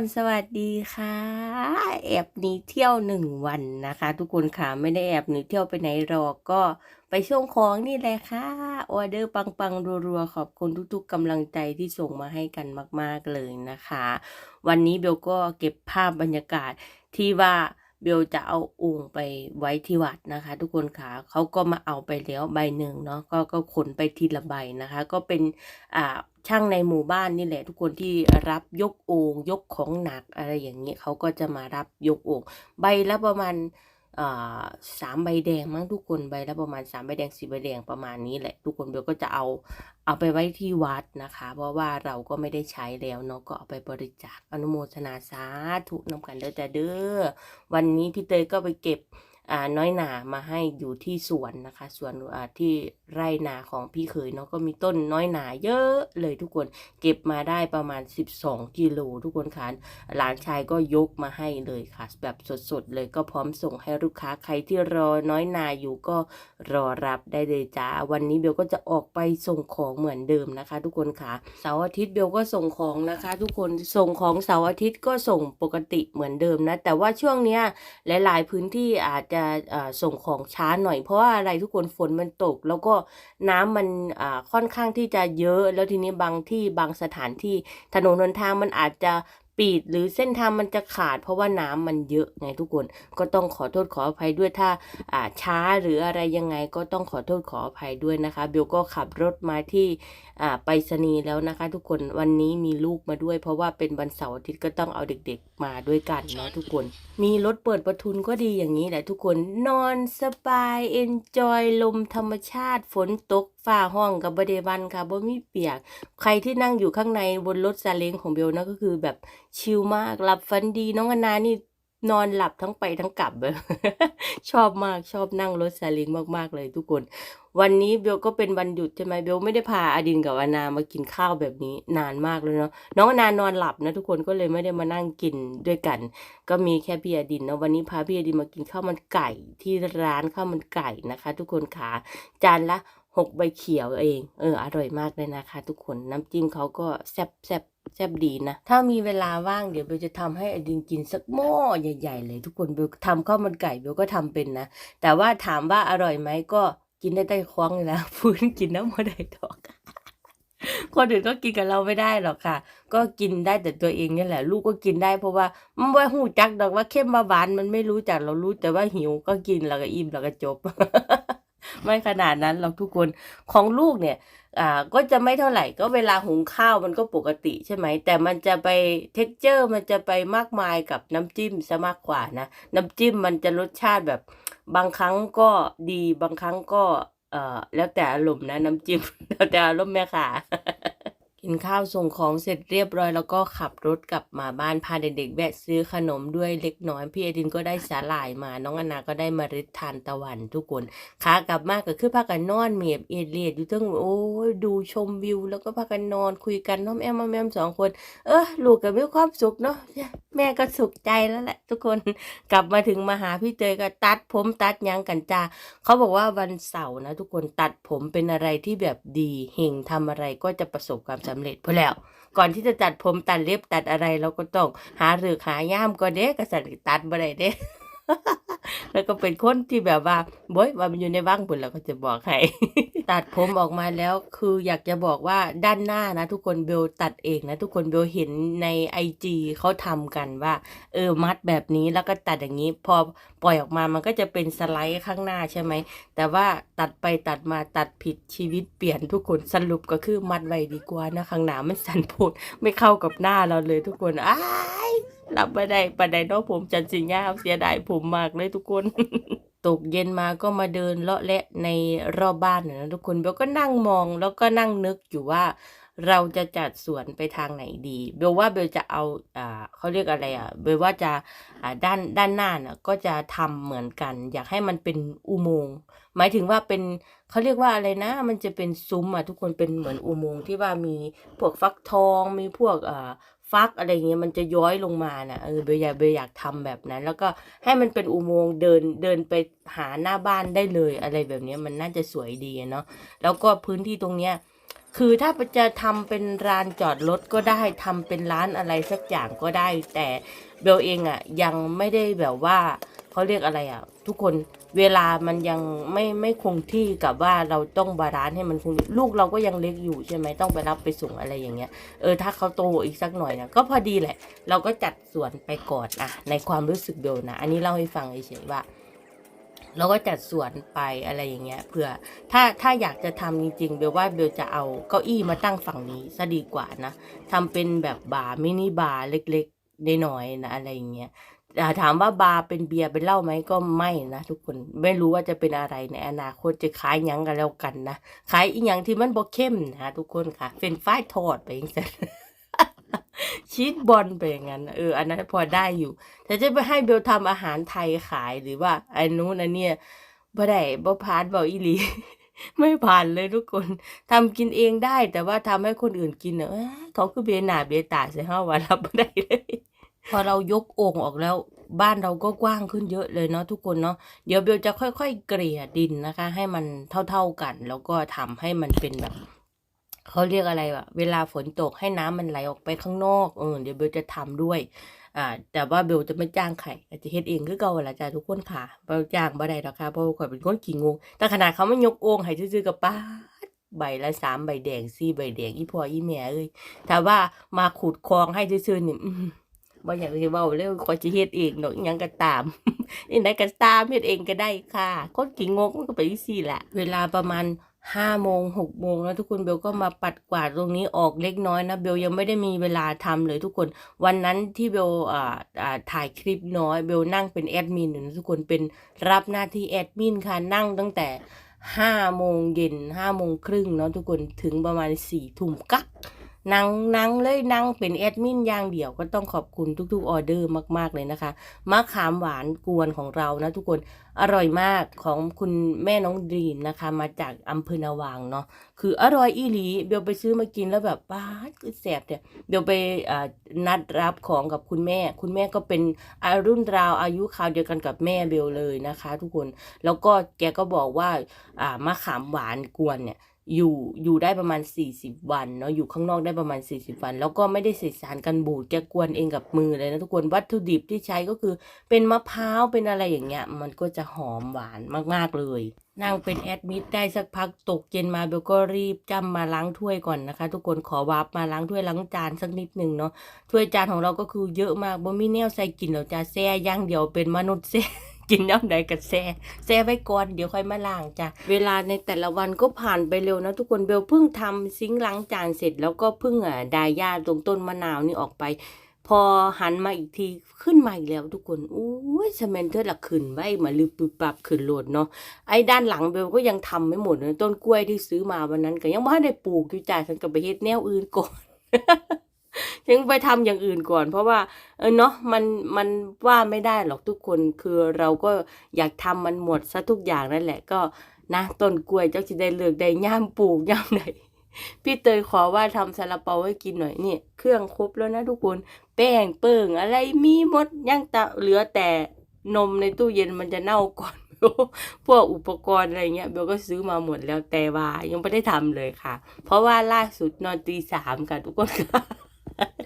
ทุกคนสวัสดีค่ะ แอบหนีเที่ยวหนึ่งวันนะคะ ทุกคนค่ะไม่ได้แอบหนีเที่ยวไปไหนหรอกก็ไปช่วงของนี่แหละค่ะออเดอร์ปังๆรัวๆขอบคุณทุกๆกำลังใจที่ส่งมาให้กันมากๆเลยนะคะ วันนี้เบลก็เก็บภาพบรรยากาศที่ว่าเบลจะเอาองค์ไปไว้ที่วัดนะคะ ทุกคนค่ะเขาก็มาเอาไปแล้วใบหนึ่งเนาะก็ก็ขนไปทีละใบนะคะ ก็เป็นอ่า ช่างในหมู่บ้านนี่แหละทุกคนที่รับยกโองยกของหนักอะไรอย่างนี้เขาก็จะมารับยกโองใบละประมาณสามใบแดงมั้งทุกคนใบละประมาณสามใบแดงสี่ใบแดงประมาณนี้แหละ ทุกคนเบลก็จะเอาเอาไปไว้ที่วัดนะคะ เพราะว่าเราก็ไม่ได้ใช้แล้วเนาะก็เอาไปบริจาคอนุโมทนาสาธุนำกันเด้อจ้าเด้อวันนี้พี่เตยก็ไปเก็บน้อยหนามาให้อยู่ที่สวนนะคะสวนที่ ไร่นาของพี่เขยเนาะก็มีต้นน้อยหนาเยอะเลยทุกคนเก็บมาได้ประมาณ 12 กิโลทุกคนค่ะหลานชายก็ยกมาให้เลยค่ะ แบบสดๆเลยก็พร้อมส่งให้ลูกค้าใครที่รอน้อยหนาอยู่ก็รอรับได้เลยจ้าวันนี้เบลก็จะออกไปส่งของเหมือนเดิมนะคะ ทุกคนค่ะเสาร์อาทิตย์เบลก็ส่งของนะคะ ทุกคนส่งของเสาร์อาทิตย์ก็ส่งปกติเหมือนเดิมนะ แต่ว่าช่วงเนี้ยหลาย ๆ พื้นที่อาจจะส่งของช้าหน่อยเพราะว่าอะไรทุกคนฝนมันตกแล้วก็น้ำมันค่อนข้างที่จะเยอะ แล้วทีนี้บางที่บางสถานที่ถนนหนทางมันอาจจะ ปิดหรือเส้นทางมันจะขาด เพราะว่าน้ำมันเยอะไงทุกคนก็ต้องขอโทษขออภัยด้วยถ้าอ่าช้าหรืออะไรยังไงก็ต้องขอโทษขออภัยด้วยนะคะเบลก็ขับรถมาที่อ่าไปรษณีย์แล้วนะคะ ทุกคนวันนี้มีลูกมาด้วย เพราะว่าเป็นวันเสาร์อาทิตย์ก็ต้องเอาเด็กๆมาด้วยกันเนาะทุกคน มีรถเปิดประทุนก็ดีอย่างนี้แหละทุกคนนอนสบายเอนจอยลมธรรมชาติฝนตกฝ้าห้องกับบเดบันค่ะบ่มีเปียก ใครที่นั่งอยู่ข้างในบนรถซาเล้งของเบลนะก็คือแบบชิลมากหลับฝันดีน้องอนานี่นอนหลับทั้งไปทั้งกลับ ชอบมากชอบนั่งรถซาเล้งมากๆเลยทุกคน วันนี้เบลก็เป็นวันหยุดใช่ไหมเบลไม่ได้พาอดินกับอนามากินข้าวแบบนี้นานมากเลยเนาะน้องอนานอนหลับนะทุกคนก็เลยไม่ได้มานั่งกินด้วยกัน ก็มีแค่พี่อดินเนาะวันนี้พาพี่อดินมากินข้าวมันไก่ที่ร้านข้าวมันไก่นะคะ ทุกคนขาจานละ หกใบเขียวเอง เออ อร่อยมากเลยนะคะ ทุกคน น้ำจิ้มเขาก็แซ่บแซ่บแซ่บดีนะ ถ้ามีเวลาว่างเดี๋ยวเบลจะทำให้อดินกินสักหม้อใหญ่ ๆ เลย ทุกคนเบลทำข้าวมันไก่เบลก็ทำเป็นนะ แต่ว่าถามว่าอร่อยไหมก็กินได้แต่คว้างเลยนะพื้นกินน้ำมันได้ดอกคนอื่นก็กินกับเราไม่ได้หรอกค่ะ ก็กินได้แต่ตัวเองนี่แหละ ลูกก็กินได้เพราะว่ามันว่าหูจักดอกว่าเข้มมาหวานมันไม่รู้จักเรารู้แต่ว่าหิวก็กินแล้วก็อิ่มแล้วก็จบ ไม่ขนาดนั้นเราทุกคนของลูกเนี่ยอ่าก็จะไม่เท่าไหร่ก็เวลาหุงข้าวมันก็ปกติใช่ไหม แต่มันจะไปเท็กเจอร์มันจะไปมากมายกับน้ำจิ้มซะมากกว่านะ น้ำจิ้มมันจะรสชาติแบบ บางครั้งก็ดีบางครั้งก็เอ่อแล้วแต่อารมณ์นะ น้ำจิ้มแล้วแต่อารมณ์แม่ค่ะ กินข้าวส่งของเสร็จเรียบร้อยแล้วก็ขับรถกลับมาบ้านพาเด็กๆแวะซื้อขนมด้วยเล็กน้อยพี่เอดินก็ได้สาหร่ายมา น้องอนาก็ได้มเมล็ดทานตะวันทุกคนขากลับมาก็คือพากันนอนเมียบเอเลียดอยู่ทั้งโอ้ยดูชมวิว แล้วก็พากันนอนคุยกันน้อมแอมมาแมมสองคน เออลูกก็มีความสุขเนาะแม่ก็สุขใจแล้วแหละ ทุกคนกลับมาถึงมาหาพี่เตยก็ตัดผมตัดยังกันจ้าเขาบอกว่าวันเสาร์นะ ทุกคนตัดผมเป็นอะไรที่แบบดีเฮงทำอะไรก็จะประสบความสำเร็จพอแล้ว ก่อนที่จะตัดผมตัดเล็บตัดอะไรเราก็ต้องหาหรือหาย่ามก่อนเด้กษัตริย์ตัดบ่ได้เด้แล้วก็เป็นคนที่แบบว่าบ่ยว่ามันอยู่ในว่างบุญเราก็จะบอกให้ ตัดผมออกมาแล้วคืออยากจะบอกว่าด้านหน้านะ ทุกคนเบลตัดเองนะ ทุกคนเบลเห็นในไอจีเขาทำกันว่า เออมัดแบบนี้แล้วก็ตัดอย่างนี้ พอปล่อยออกมามันก็จะเป็นสไลด์ข้างหน้าใช่ไหม แต่ว่าตัดไปตัดมาตัดผิดชีวิตเปลี่ยนทุกคนสรุปก็คือมัดไว้ดีกว่านะข้างหน้ามันสันโพดไม่เข้ากับหน้าเราเลยทุกคนอ้ายรับไม่ได้ปานใดเนอกผมจันสิงยาเสียดายผมมากเลยทุกคน ตกเย็นมาก็มาเดินเลาะและในรอบบ้านนะทุกคนเบลก็นั่งมองแล้วก็นั่งนึกอยู่ว่าเราจะจัดสวนไปทางไหนดี เบลว่าเบลจะเอาอ่าเขาเรียกอะไรอะ เบลว่าจะอ่าด้านด้านหน้าน่ะก็จะทำเหมือนกัน อยากให้มันเป็นอุโมงค์ หมายถึงว่าเป็นเขาเรียกว่าอะไรนะ มันจะเป็นซุ้มอะทุกคนเป็นเหมือนอุโมงค์ที่ว่ามีพวกฟักทอง มีพวกอ่า ฟักอะไรเงี้ยมันจะย้อยลงมาน่ะเออเบลอยากเบลอยากทำแบบนั้น แล้วก็ให้มันเป็นอุโมงค์เดินเดินไปหาหน้าบ้านได้เลย อะไรแบบนี้มันน่าจะสวยดีเนาะแล้วก็พื้นที่ตรงเนี้ยคือถ้าจะทำเป็นร้านจอดรถก็ได้ทำเป็นร้านอะไรสักอย่างก็ได้ แต่เบลเองอะ่ะยังไม่ได้แบบว่า เขาเรียกอะไรอะ่ะ ทุกคนเวลามันยังไม่ไม่คงที่กับว่าเราต้องบาลานซ์ให้มันคงลูกเราก็ยังเล็กอยู่ใช่ไหมต้องไปรับไปส่งอะไรอย่างเงี้ยเออถ้าเขาโตอีกสักหน่อยนะก็พอดีแหละ เราก็จัดส่วนไปก่อนอะในความรู้สึกเบลนะ อันนี้เล่าให้ฟังเฉยๆว่าเราก็จัดส่วนไปอะไรอย่างเงี้ยเผื่อถ้าถ้าอยากจะทำจริงๆเบลว่าเบลจะเอาเก้าอี้มาตั้งฝั่งนี้ซะดีกว่านะทำเป็นแบบบาร์มินิบาร์เล็กๆน้อยๆนะอะไรอย่างเงี้ย ถามว่าบาร์เป็นเบียร์เป็นเหล้าไหมก็ไม่นะทุกคนไม่รู้ว่าจะเป็นอะไรในอนาคตจะขายยังกันแล้วกันนะขายอีหยังที่มันบ่เข้มนะทุกคนค่ะเฟรนช์ฟรายทอดไปอย่างเงี้ยชีสบอลไปอย่างนั้นเอออันนั้นพอได้อยู่แต่จะไปให้เบลทำอาหารไทยขายหรือว่าไอ้นู้นอันเนี้ยบ่ได้บ่ผ่านบ่อีหลีไม่ผ่านเลยทุกคนทำกินเองได้ แต่ว่าทำให้คนอื่นกินเนอะเขาคือเบียหนาเบียตาใส่ห้าวันรับบ่ได้เลย พอเรายกโอ่งออกแล้วบ้านเราก็กว้างขึ้นเยอะเลยเนาะทุกคนเนาะเดี๋ยวเบลจะค่อยๆเกลี่ยดินนะคะ ให้มันเท่าๆกัน แล้วก็ทำให้มันเป็นแบบเขาเรียกอะไรวะเวลาฝนตกให้น้ำมันไหลออกไปข้างนอกเออเดี๋ยวเบลจะทำด้วย อ่า แต่ว่าเบลจะไม่จ้างใครอาจจะเฮ็ดเองคือเก่าแหละจ้าทุกคนค่ะเบลจ้างบ่ได้หรอกค่ะเพราะว่าข่อยเป็นคนขี้งงแต่ขนาดเขาไม่ยกโอ่งให้ซื่อๆกับป้าใบละสามใบแดงสี่ใบแดงอีพออีแม่เอ้ยแต่ว่ามาขุดคลองให้ซื่อๆนี่ บ่อยากจะเว้าเลยขอยจะเฮ็ดเองดอกอิหยังก็ตาม นี่ไหนก็ตามเฮ็ดเองก็ได้ค่ะ คนขี้งกมันก็ไปจังซี่แหละเวลาประมาณห้าโมงหกโมงแล้วทุกคนเบลก็มาปัดกวาดตรงนี้ออกเล็กน้อยนะเบลยังไม่ได้มีเวลาทำเลยทุกคนวันนั้นที่เบลอ่าอ่าถ่ายคลิปน้อยเบลนั่งเป็นแอดมินอยู่นะทุกคนเป็นรับหน้าที่แอดมินค่ะนั่งตั้งแต่ห้าโมงเย็นห้าโมงครึ่งเนาะทุกคนถึงประมาณสี่ทุ่มกัก นั่งนั่งเลยนั่งเป็นแอดมินอย่างเดียวก็ต้องขอบคุณทุกๆออเดอร์มากๆเลยนะคะมะขามหวานกวนของเรานะทุกคนอร่อยมากของคุณแม่น้องดีมนะคะ มาจากอำเภอนาวางเนาะคืออร่อยอีหลีเบลไปซื้อมากินแล้วแบบป้าคือแสบเนี่ยเบลไปอ่านัดรับของกับคุณแม่ คุณแม่ก็เป็นอารุ่นราวอายุคราวเดียวกันกับแม่เบลเลยนะคะ ทุกคนแล้วก็แกก็บอกว่าอ่ามะขามหวานกวนเนี่ย อยู่อยู่ได้ประมาณ 40 วันเนาะอยู่ข้างนอกได้ประมาณ 40 วัน แล้วก็ไม่ได้ใส่สารกันบูดแกกวนเองกับมือเลยนะทุกคนวัตถุดิบที่ใช้ก็คือเป็นมะพร้าวเป็นอะไรอย่างเงี้ย มันก็จะหอมหวานมาก ๆ เลยนั่งเป็นแอดมิดได้สักพักตกเย็นมาเบลก็รีบจำมาล้างถ้วยก่อนนะคะ ทุกคนขอวาร์ปมาล้างถ้วยล้างจานสักนิดหนึ่งเนาะถ้วยจานของเราก็คือเยอะมากบ่มีแนวใส่กินเราจะแซ่ย่างเดียวเป็นมนุษย์แซ่ กินน้ำใดก็แซ่แซ่ไว้ก่อนเดี๋ยวค่อยมาล้างจ้ะเวลาในแต่ละวันก็ผ่านไปเร็วนะทุกคนเบลเพิ่งทำซิงค์ล้างจานเสร็จ แล้วก็เพิ่งอะดายหญ้าตรงต้นมะนาวนี่ออกไป พอหันมาอีกทีขึ้นมาอีกแล้วทุกคนอุ้ยสแมนเทอร์ละขึ้นไว้มาลืบปึบปับขึ้นโหลดเนาะไอ้ด้านหลังเบลก็ยังทำไม่หมดเลยต้นกล้วยที่ซื้อมาวันนั้นก็ยังไม่ได้ปลูกอยู่จ้ะฉันก็ไปเฮ็ดแนวอื่นก่อน ยังไปทำอย่างอื่นก่อน เพราะว่า เออเนาะมันมันว่าไม่ได้หรอกทุกคนคือเราก็อยากทำมันหมดซะทุกอย่างนั่นแหละก็นะต้นกล้วยเจ้าจะได้เลือกได้ย่ามปลูกย่ามไหนพี่เตยขอว่าทำซาลาเปาให้กินหน่อยนี่เครื่องครบแล้วนะทุกคน แป้งเปิ่งอะไรมีหมดยังต่เหลือแต่นมในตู้เย็นมันจะเน่าก่อนพวกอุปกรณ์อะไรเงี้ยเบลก็ซื้อมาหมดแล้วแต่ว่ายังไม่ได้ทำเลยค่ะ เพราะว่าล่าสุดนอนตีสามค่ะทุกคนค่ะ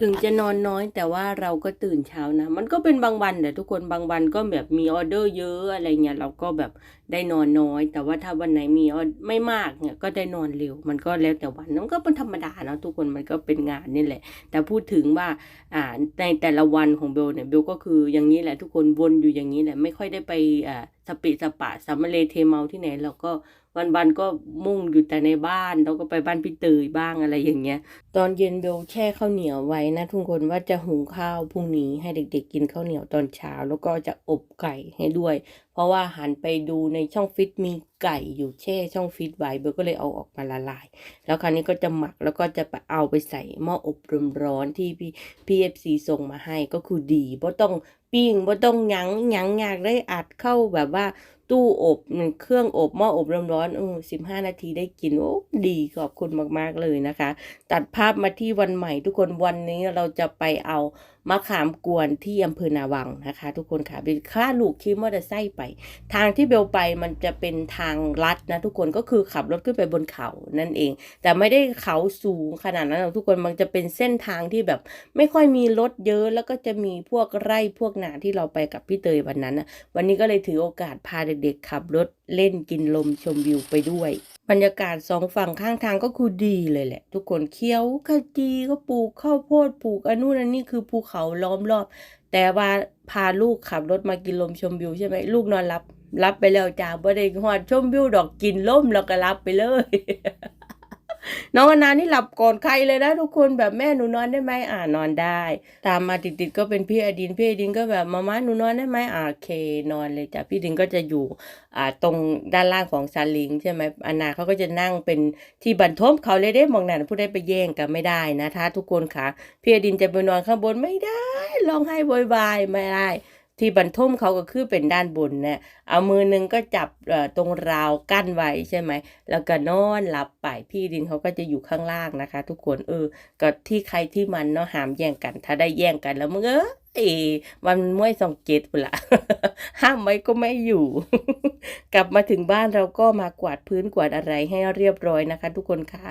ถึงจะนอนน้อยแต่ว่าเราก็ตื่นเช้านะ มันก็เป็นบางวันแต่ทุกคนบางวันก็แบบมีออเดอร์เยอะอะไรเงี้ยเราก็แบบได้นอนน้อย แต่ว่าถ้าวันไหนมีออไม่มากเนี่ยก็ได้นอนเร็ว มันก็แล้วแต่วันมันก็เป็นธรรมดาเนาะทุกคนมันก็เป็นงานนี่แหละ แต่พูดถึงว่าอ่าในแต่ละวันของเบลเนี่ยเบลก็คืออย่างนี้แหละทุกคนวนอยู่อย่างนี้แหละไม่ค่อยได้ไปอ่าสปิสปะสัมมาเลเทเมาที่ไหนเราก็ วันๆก็มุ่งอยู่แต่ในบ้าน แล้วก็ไปบ้านพี่เตยบ้างอะไรอย่างเงี้ย ตอนเย็นเบลแช่ข้าวเหนียวไว้นะทุกคนว่าจะหุงข้าวพรุ่งนี้ให้เด็ก ๆ กินข้าวเหนียวตอนเช้า แล้วก็จะอบไก่ให้ด้วย เพราะว่าหันไปดูในช่องฟิตมีไก่อยู่แช่ช่องฟิตไว้เบลก็เลยเอาออกมาละลาย แล้วคราวนี้ก็จะหมักแล้วก็จะไปเอาไปใส่หม้ออบลมร้อนที่พี่พีเอฟซีส่งมาให้ก็คือดีเพราะต้องปิ้งบ่ต้องหยังหยังอยากได้อัดเข้าแบบว่าตู้อบเครื่องอบหม้ออบร้อนๆเออสิบห้านาทีได้กินโอ้ดีขอบคุณมากๆเลยนะคะ ตัดภาพมาที่วันใหม่ทุกคนวันนี้เราจะไปเอามะขามกวนที่อำเภอนาวังนะคะ ทุกคนค่ะเป็นค่าลูกขี่มอเตอร์ไซค์ไป ทางที่เบลไปมันจะเป็นทางลัดนะทุกคนก็คือขับรถขึ้นไปบนเขานั่นเอง แต่ไม่ได้เขาสูงขนาดนั้นหรอกทุกคนมันจะเป็นเส้นทางที่แบบ ไม่ค่อยมีรถเยอะแล้วก็จะมีพวกไร่พวกนาที่เราไปกับพี่เตยวันนั้นนะวันนี้ก็เลยถือโอกาสพาเเด็กๆขับรถเล่นกินลมชมวิวไปด้วย บรรยากาศสองฝั่งข้างทางก็คือดีเลยแหละ ทุกคนเคี้ยวขจีก็ปลูกข้าวโพดปลูกอันนู้นอันนี้คือภูเขาล้อมรอบ แต่ว่าพาลูกขับรถมากินลมชมวิวใช่ไหมลูกนอนรับรับไปแล้วจ้าบ่ได้หอดชมวิวดอกกินล่มแล้วก็รับไปเลย น้องอนานี่หลับก่อนใครเลยนะทุกคนแบบแม่หนูนอนได้ไหมอ่านอนได้ ตามมาติดๆก็เป็นพี่อดินพี่อดินก็แบบมาม่าหนูนอนได้ไหมอ่าเคนอนเลยจ้ะพี่ดินก็จะอยู่อ่าตรงด้านล่างของซาลิงใช่ไหมอนาเขาก็จะนั่งเป็นที่บรรทมเขาเลยได้มองหน้าผู้ได้ไปแย่งกันไม่ได้นะถ้าทุกคนค่ะพี่อดินจะไปนอนข้างบนไม่ได้ร้องไห้โวยวายไม่ได้ ที่บรรทมเขาก็คือเป็นด้านบนเนี่ยเอามือหนึงก็จับตรงราวกั้นไว้ใช่ไหม แล้วก็นอนหลับไปพี่ดินเขาก็จะอยู่ข้างล่างนะคะ ทุกคนเออก็ที่ใครที่มันเนาะหามแย่งกัน ถ้าได้แย่งกันแล้วมึงเออ เอยวันมวยสองเจ็ดปุ่นละห้ามไว้ก็ไม่อยู่ กลับมาถึงบ้านเราก็มากวาดพื้นกวาดอะไรให้เรียบร้อยนะคะ ทุกคนค่ะ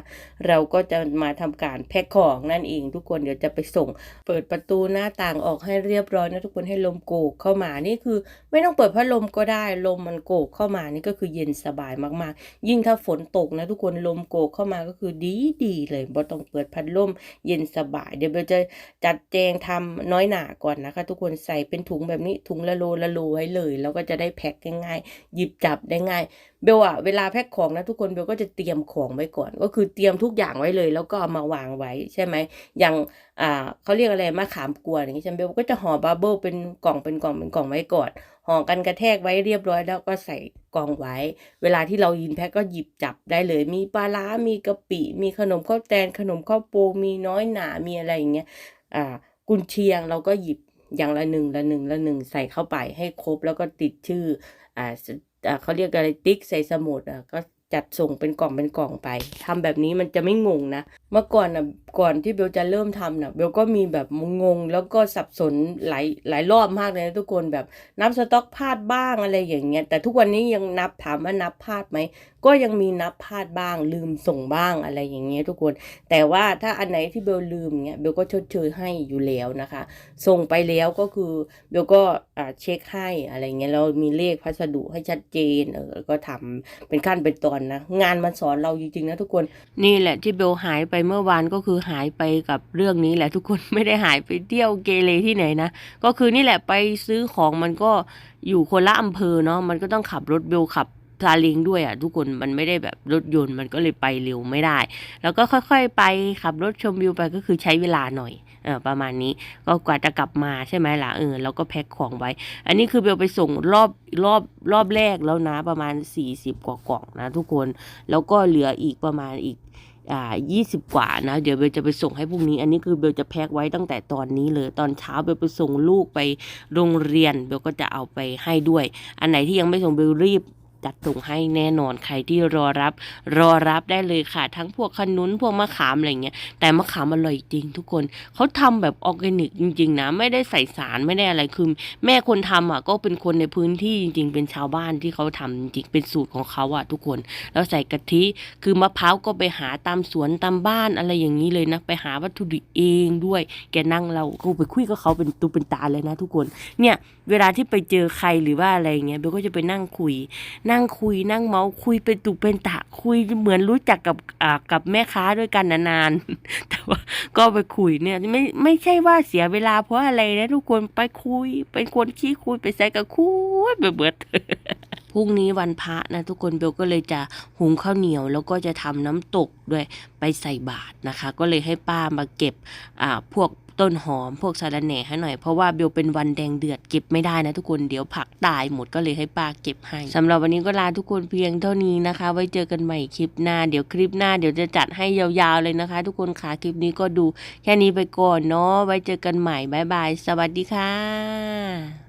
เราก็จะมาทำการแพ็คของนั่นเองทุกคนเดี๋ยวจะไปส่ง เปิดประตูหน้าต่างออกให้เรียบร้อยนะทุกคนให้ลมโกกเข้ามานี่คือ ไม่ต้องเปิดพัดลมก็ได้ลมมันโกกเข้ามานี่ก็คือเย็นสบายมากๆ ยิ่งถ้าฝนตกนะทุกคนลมโกกเข้ามาก็คือดีดีๆเลยบ่ต้องเปิดพัดลมเย็นสบาย เดี๋ยวเบลจะจัดแจงทำน้อยหนาก่อนนะคะ ทุกคนใส่เป็นถุงแบบนี้ถุงละโลละโลไว้เลยแล้วก็จะได้แพ็คง่ายๆหยิบจับได้ง่ายเบลอะเวลาแพ็คของนะทุกคนเบลก็จะเตรียมของไว้ก่อน ก็คือเตรียมทุกอย่างไว้เลย แล้วก็เอามาวางไว้ใช่ไหมอย่างอ่าเขาเรียกอะไรมะขามกวนอย่างนี้ใช่ไหมเบลก็จะห่อบับเบิ้ลเป็นกล่องเป็นกล่องเป็นกล่องไว้ก่อนห่อกันกระแทกไว้เรียบร้อยแล้วก็ใส่กล่องไว้ เวลาที่เรายินแพ็คก็หยิบจับได้เลย มีปลาร้ามีกะปิ มีขนมข้าวแตนขนมข้าวโปมีน้อยหนามีอะไรอย่างเงี้ยอ่า กุนเชียงเราก็หยิบอย่างละหนึ่งละหนึ่งละหนึ่งใส่เข้าไปให้ครบแล้วก็ติดชื่ออ่าเขาเรียกอะไรติ๊กใส่สมุดอะก็จัดส่งเป็นกล่องเป็นกล่องไปทำแบบนี้มันจะไม่งงนะ เมื่อก่อนนะก่อนที่เบลจะเริ่มทำนะเบลก็มีแบบงงแล้วก็สับสนหลายหลายรอบมากเลยนะทุกคนแบบนับสต็อกพลาดบ้างอะไรอย่างเงี้ยแต่ทุกวันนี้ยังนับถามว่านับพลาดไหมก็ยังมีนับพลาดบ้าง ลืมส่งบ้างอะไรอย่างเงี้ยทุกคน แต่ว่าถ้าอันไหนที่เบลลืมเงี้ยเบลก็ชดเชยให้อยู่แล้วนะคะ ส่งไปแล้วก็คือเบลก็อ่าเช็คให้อะไรเงี้ยเรามีเลขพัสดุให้ชัดเจนเออก็ทำเป็นขั้นเป็นตอนนะงานมันสอนเราจริงๆนะทุกคนนี่แหละที่เบลหายไปเมื่อวานก็คือหายไปกับเรื่องนี้แหละทุกคนไม่ได้หายไปเที่ยวเกเรที่ไหนนะ ก็คือนี่แหละไปซื้อของมันก็อยู่คนละอำเภอเนาะมันก็ต้องขับรถเบลขับซาเล้งด้วยอะทุกคนมันไม่ได้แบบรถยนต์มันก็เลยไปเร็วไม่ได้ แล้วก็ค่อยๆไปขับรถชมวิวไปก็คือใช้เวลาหน่อยเออประมาณนี้ก็กว่าจะกลับมาใช่ไหมล่ะเออแล้วก็แพ็คของไว้ อันนี้คือเบลไปส่งรอบรอบรอบแรกแล้วนะประมาณ 40 กว่ากล่องนะทุกคนแล้วก็เหลืออีกประมาณอีก อ่ายี่สิบกว่านะ เดี๋ยวเบลจะไปส่งให้พรุ่งนี้ อันนี้คือเบลจะแพ็คไว้ตั้งแต่ตอนนี้เลย ตอนเช้าเบลไปส่งลูกไปโรงเรียน เบลก็จะเอาไปให้ด้วย อันไหนที่ยังไม่ส่งเบลรีบ จัดส่งให้แน่นอนใครที่รอรับ รอรับได้เลยค่ะ ทั้งพวกขนุนพวกมะขามอะไรเงี้ยแต่มะขามอร่อยจริงทุกคนเขาทำแบบออร์แกนิกจริง ๆ นะ ไม่ได้ใส่สารไม่ได้อะไรคือแม่คนทำอะก็เป็นคนในพื้นที่จริง ๆ เป็นชาวบ้านที่เขาทำจริงเป็นสูตรของเขาอะทุกคน แล้วใส่กะทิคือมะพร้าวก็ไปหาตามสวนตามบ้านอะไรอย่างนี้เลยนะไปหาวัตถุดิบเองด้วย แกนั่งเราก็ไปคุยกับเขาเป็นตูเป็นตาเลยนะทุกคนเนี่ยเวลาที่ไปเจอใครหรือว่าอะไรเงี้ยเบลก็จะไปนั่งคุย นั่งคุย นั่งเมาส์คุยเป็นตุเป็นตะคุยเหมือนรู้จักกับอ่ากับแม่ค้าด้วยกันนานๆแต่ว่าก็ไปคุยเนี่ยไม่ไม่ใช่ว่าเสียเวลาเพราะอะไรนะทุกคนไปคุย เป็นคนขี้คุยไปใส่กับคุยไปเบิดพรุ่งนี้วันพระนะทุกคนเบลก็เลยจะหุงข้าวเหนียว แล้วก็จะทำน้ำตกด้วยไปใส่บาตรนะคะ ก็เลยให้ป้ามาเก็บอ่าพวก ต้นหอมพวกสาระแหน่ให้หน่อยเพราะว่าเบลเป็นวันแดงเดือดเก็บไม่ได้นะทุกคนเดี๋ยวผักตายหมดก็เลยให้ป้าเก็บให้สำหรับวันนี้ก็ลาทุกคนเพียงเท่านี้นะคะ ไว้เจอกันใหม่คลิปหน้า เดี๋ยวคลิปหน้าเดี๋ยวจะจัดให้ยาวๆเลยนะคะ ทุกคนค่ะคลิปนี้ก็ดูแค่นี้ไปก่อนเนาะไว้เจอกันใหม่บ๊ายบายสวัสดีค่ะ